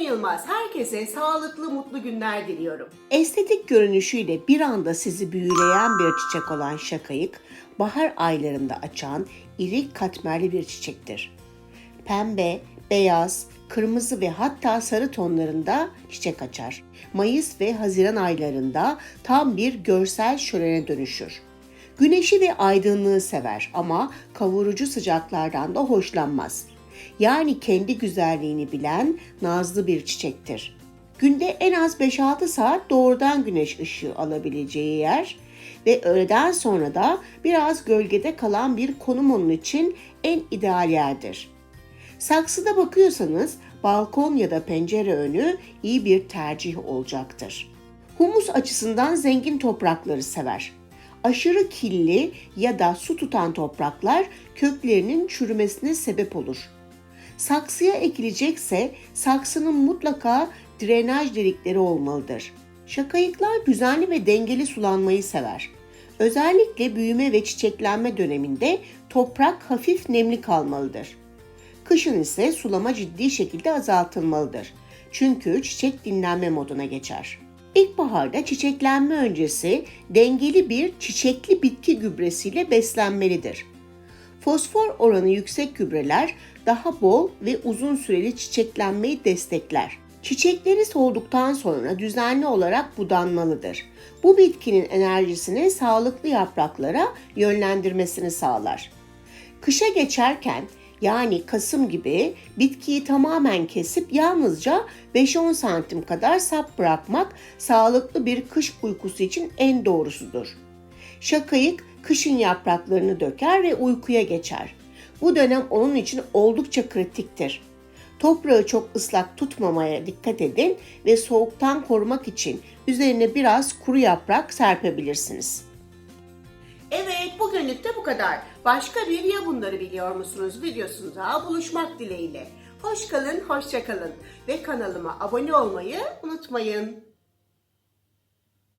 Yılmaz. Herkese sağlıklı, mutlu günler diliyorum. Estetik görünüşüyle bir anda sizi büyüleyen bir çiçek olan şakayık, bahar aylarında açan iri katmerli bir çiçektir. Pembe, beyaz, kırmızı ve hatta sarı tonlarında çiçek açar. Mayıs ve Haziran aylarında tam bir görsel şölene dönüşür. Güneşi ve aydınlığı sever ama kavurucu sıcaklardan da hoşlanmaz. Yani kendi güzelliğini bilen nazlı bir çiçektir. Günde en az 5-6 saat doğrudan güneş ışığı alabileceği yer ve öğleden sonra da biraz gölgede kalan bir konum onun için en ideal yerdir. Saksıda bakıyorsanız balkon ya da pencere önü iyi bir tercih olacaktır. Humus açısından zengin toprakları sever. Aşırı killi ya da su tutan topraklar köklerinin çürümesine sebep olur. Saksıya ekilecekse saksının mutlaka drenaj delikleri olmalıdır. Şakayıklar düzenli ve dengeli sulanmayı sever. Özellikle büyüme ve çiçeklenme döneminde toprak hafif nemli kalmalıdır. Kışın ise sulama ciddi şekilde azaltılmalıdır. Çünkü çiçek dinlenme moduna geçer. İlkbaharda çiçeklenme öncesi dengeli bir çiçekli bitki gübresiyle beslenmelidir. Fosfor oranı yüksek gübreler daha bol ve uzun süreli çiçeklenmeyi destekler. Çiçekleri solduktan sonra düzenli olarak budanmalıdır. Bu bitkinin enerjisini sağlıklı yapraklara yönlendirmesini sağlar. Kışa geçerken yani Kasım gibi bitkiyi tamamen kesip yalnızca 5-10 santim kadar sap bırakmak sağlıklı bir kış uykusu için en doğrusudur. Şakayık kışın yapraklarını döker ve uykuya geçer. Bu dönem onun için oldukça kritiktir. Toprağı çok ıslak tutmamaya dikkat edin ve soğuktan korumak için üzerine biraz kuru yaprak serpebilirsiniz. Evet bugünlük de bu kadar. Başka bir ya bunları biliyor musunuz videosunda buluşmak dileğiyle. Hoş kalın, hoşça kalın ve kanalıma abone olmayı unutmayın.